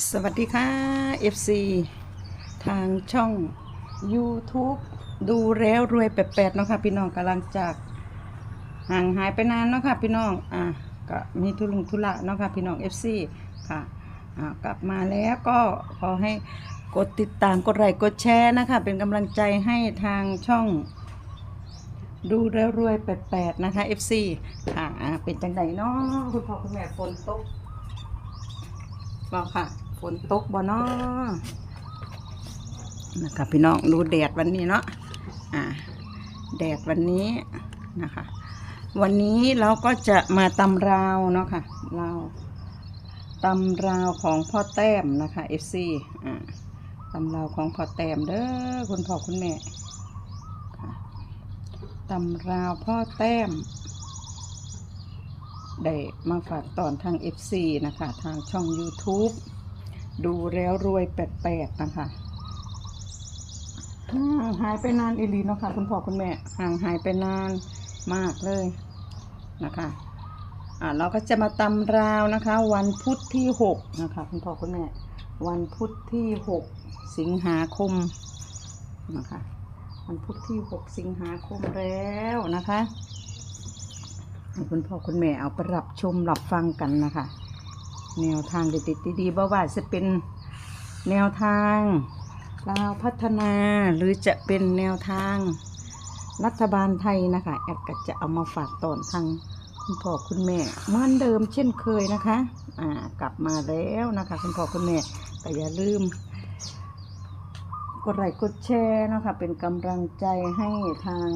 สวัสดีค่ะ FC ทางช่อง YouTube ดูแล้วรวยแปดๆเนาะค่ะพี่น้องกำลังจากห่างหายไปนานเนาะค่ะพี่น้องอะก็มีทุลุงทุระเนาะค่ะพี่น้อง FC ค่ะอ่ากลับมาแล้วก็ขอให้กดติดตามกดไลค์กดแชร์นะคะ เป็นกำลังใจให้ทางช่อง ดูแล้วรวยแปดๆนะคะ FC ค่ะอ่าเป็นจังไดเนาะคุณพ่อคุณแม่ฝนตกบอกค่ะ ฝนตกบ่นาะนะคะพี่น้องดูแดดวันนี้เนาะอ่าแดดวันนี้นะคะ วันนี้เราก็จะมาตำราวเนาะค่ะราตำราวของพ่อแต้มนะคะ FC อ่าตำราวของพ่อแต้มเด้อคุณพ่อคุณแม่ตำราวพ่อแต้มได้มาฝากตอนทาง FC นะคะ ทางช่อง YouTube ดูแล้วรวยแปดๆนะคะห่างหายไปนานอีลีเนาะค่ะ คุณพ่อคุณแม่ห่างหายไปนานมากเลยนะคะอ่าเราก็จะมาตำราวนะคะ วันพุธที่6นะคะ คุณพ่อคุณแม่วันพุธที่6สิงหาคมนะคะ วันพุธที่6สิงหาคมแล้วนะคะให้คุณพ่อคุณแม่เอาไปรับชมรับฟังกันนะคะ แนวทางเด็ดๆดีๆบ่ว่าจะเป็นแนวทางลาวพัฒนาหรือจะเป็นแนวทางรัฐบาลไทยนะคะแอดก็จะเอามาฝากตอนทางคุณพ่อคุณแม่เหมือนเดิมเช่นเคยนะคะ อ่ากลับมาแล้วนะคะ คุณพ่อคุณแม่แต่อย่าลืม กดไลค์กดแชร์นะคะเป็นกำลังใจให้ทาง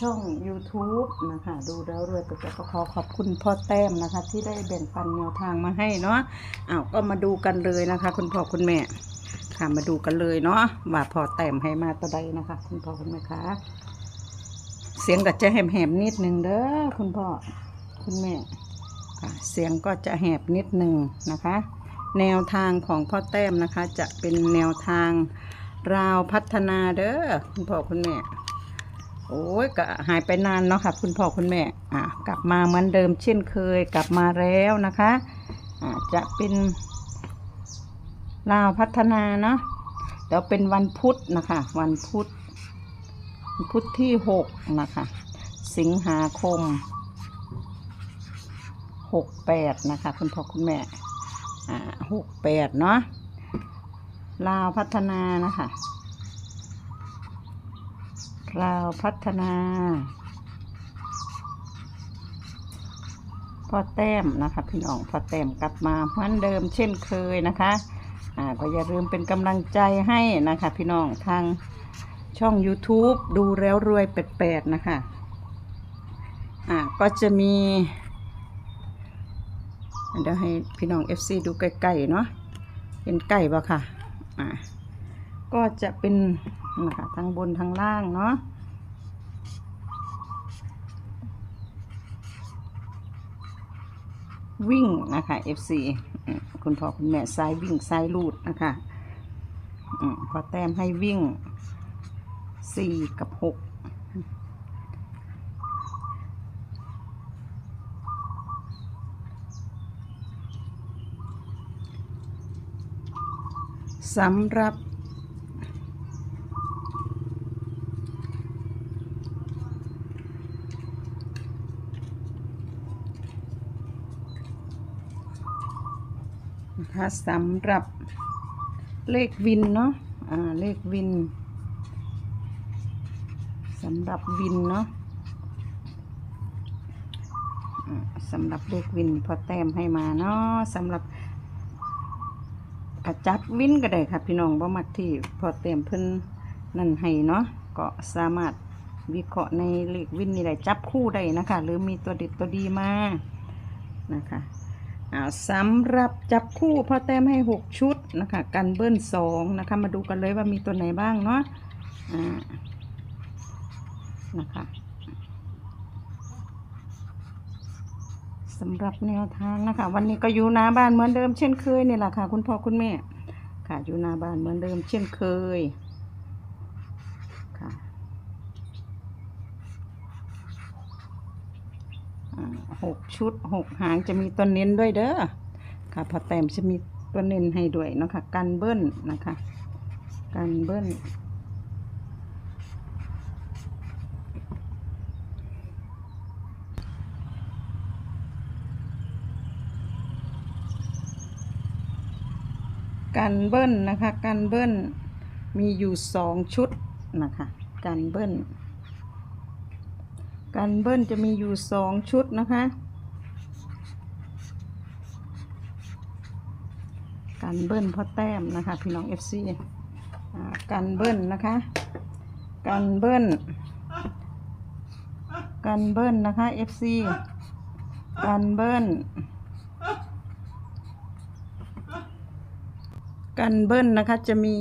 ช่อง YouTube นะคะ ดูแล้วรวยไปก็ขอขอบคุณพ่อแต้มนะคะ ที่ได้แบ่งปันแนวทางมาให้เนาะอ้าวก็มาดูกันเลยนะคะ คุณพ่อคุณแม่ ค่ะมาดูกันเลยเนาะว่าพ่อแต้มให้มาตัวใดนะคะ คุณพ่อคุณแม่คะเสียงก็จะแหบๆนิดนึงเด้อคุณพ่อคุณแม่ค่ะเสียงก็จะแหบนิดนึงนะคะ แนวทางของพ่อแต้มนะคะ จะเป็นแนวทางราวพัฒนาเด้อคุณพ่อคุณแม่ โอ้ยก็หายไปนานเนาะค่ะ คุณพ่อคุณแม่อะกลับมาเหมือนเดิมเช่นเคยกลับมาแล้วนะคะอะจะเป็นลาวพัฒนาเนาะเดี๋ยวเป็นวันพุธนะคะ วันพุธพุธที่หกนะคะ สิงหาคมหกแปดนะคะ คุณพ่อคุณแม่อ่าหกแปดเนาะลาวพัฒนานะคะ ลาวพัฒนาพ่อแต้มนะคะ พี่น้องพ่อแต้มกลับมาเหมือนเดิมเช่นเคยนะคะอ่าก็อย่าลืมเป็นกำลังใจให้นะคะ พี่น้องทางช่อง YouTube ดูแล้วรวยแปดๆนะคะอ่าก็จะมีเดี๋ยวให้พี่น้อง FC ดูใกล้ๆเนาะเป็นไก่บ่ค่ะอ่า ก็จะเป็นนะคะทั้งบนทั้งล่างเนาะวิ่งนะคะ FC คุณพ่อคุณแม่ซ้ายวิ่งซ้ายลูดนะคะพอแต้มให้วิ่งสี่กับหกสำหรับ นะคะสำหรับเลขวินเนาะอ่าเลขวินสำหรับวินเนาะสำหรับเลขวินพอแต้มให้มาเนาะสำหรับกระจับวินก็ได้ค่ะพี่น้องบ่มักที่พอแต้มเพิ่นนั่นให้เนาะก็สามารถวิเคราะห์ในเลขวินนี่ได้จับคู่ได้นะคะ หรือมีตัวเด็ดตัวดีมานะคะ สำหรับจับคู่พ่อแต้มให้หกชุดนะคะ กันเบิ้ลสองนะคะ มาดูกันเลยว่ามีตัวไหนบ้างเนาะนะคะสำหรับแนวทางนะคะ วันนี้ก็อยู่หน้าบ้านเหมือนเดิมเช่นเคยนี่แหละค่ะ คุณพ่อคุณแม่ ค่ะอยู่หน้าบ้านเหมือนเดิมเช่นเคยค่ะอ่า หกชุดหกหางจะมีตัวเน้นด้วยเด้อค่ะพอแต้มจะมีตัวเน้นให้ด้วยเนาะคะกันเบิ้ลนะคะกันเบิ้ลกันเบิ้ลนะคะกันเบิ้ลมีอยู่สองชุดนะคะกันเบิ้ล กันเบิ้ลจะมีอยู่สองชุดนะคะกันเบิ้ลพ่อแต้มนะคะ พี่น้อง FC อ่ากันเบิ้ลนะคะกันเบิ้ลกันเบิ้ลนะคะ FC กันเบิ้ลกันเบิ้ลนะคะจะมี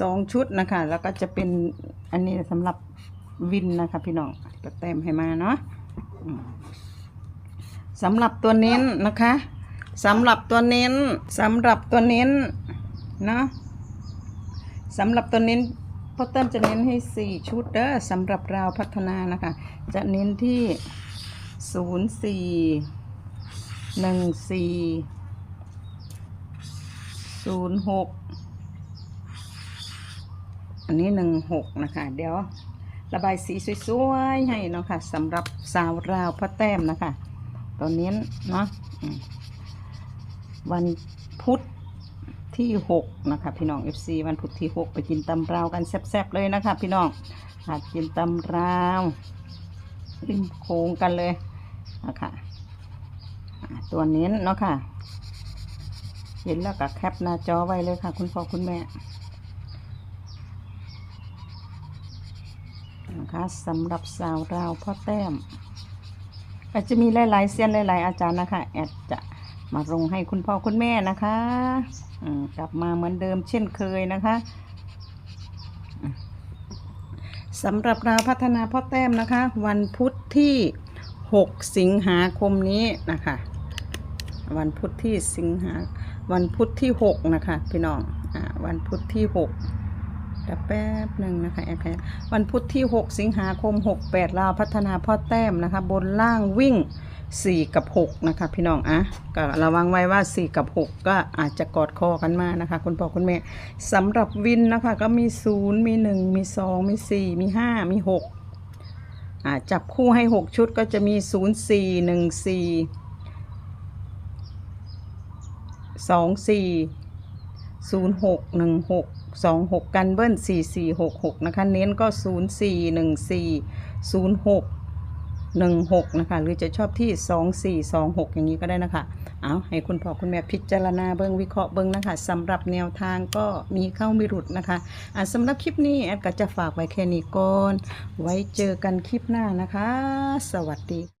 สองชุดนะคะ แล้วก็จะเป็นอันนี้สำหรับวินนะคะพี่น้อง ก็แต้มให้มาเนาะสำหรับตัวเน้นนะคะสำหรับตัวเน้นสำหรับตัวเน้นเนาะสำหรับตัวเน้นพ่อเติมจะเน้นให้สี่ชุดเด้อสำหรับเราพัฒนานะคะ จะเน้นที่ศูนย์สี่หนึ่งสี่ศูนย์หกอันนี้หนึ่งหกนะคะ เดี๋ยว ระบายสีสวยๆให้เนาะค่ะสำหรับสาวราวพระแต้มนะคะตัวเน้เนาะวันพุธที่หกนะคะพี่น้อง FC วันพุธที่หกไปกินตำราวกันแซ่บๆเลยนะคะพี่น้องหากินตำราวริมโค้งกันเลยนะคะตัวเน้นเนาะค่ะ เห็นแล้วก็แคปหน้าจอไว้เลยค่ะ คุณพ่อคุณแม่ นะคะสำหรับสาวราวพ่อแต้มอาจจะมีหลายๆเซียนหลายๆอาจารย์นะคะแอดจะมาลงให้คุณพ่อคุณแม่นะคะกลับมาเหมือนเดิมเช่นเคยนะคะสำหรับราวพัฒนาพ่อแต้มนะคะ วันพุธที่ 6 สิงหาคมนี้นะคะ วันพุธที่สิงหาวันพุธที่ 6 นะคะ พี่น้องอวันพุธที่ 6 ดี๋ยวแป๊บหนึ่งนะคะแอร์แคร์วันพุธที่ 6 สิงหาคม 68ลาวพัฒนาพ่อแต้มนะคะ บนล่างวิ่ง 4 กับ 6 นะคะ พี่น้องอะก็ระวังไว้ว่า 4 กับ 6 ก็อาจจะกอดคอกันมานะคะ คุณพ่อคุณแม่สำหรับวินนะคะ ก็มี 0 มี 1 มี 2 มี 4 มี 5 มี6อ่าจับคู่ให้ 6 ชุดก็จะมี 0 4 1 4 2 4 ศูนย์หกหนึ่งหกสองหกกันเบิ้ลสี่สี่หกหกนะคะ เน้นก็ศูนย์สี่หนึ่งสี่ศูนย์หกหนึ่งหกนะคะ หรือจะชอบที่สองสี่สองหกอย่างนี้ก็ได้นะคะ เอาให้คุณพ่อคุณแม่พิจารณาเบิ้งวิเคราะห์เบิ้งนะคะสำหรับแนวทางก็มีเข้ามีหลุดนะคะอ่าสำหรับคลิปนี้แอดก็จะฝากไว้แค่นี้ก่อนไว้เจอกันคลิปหน้านะคะ สวัสดี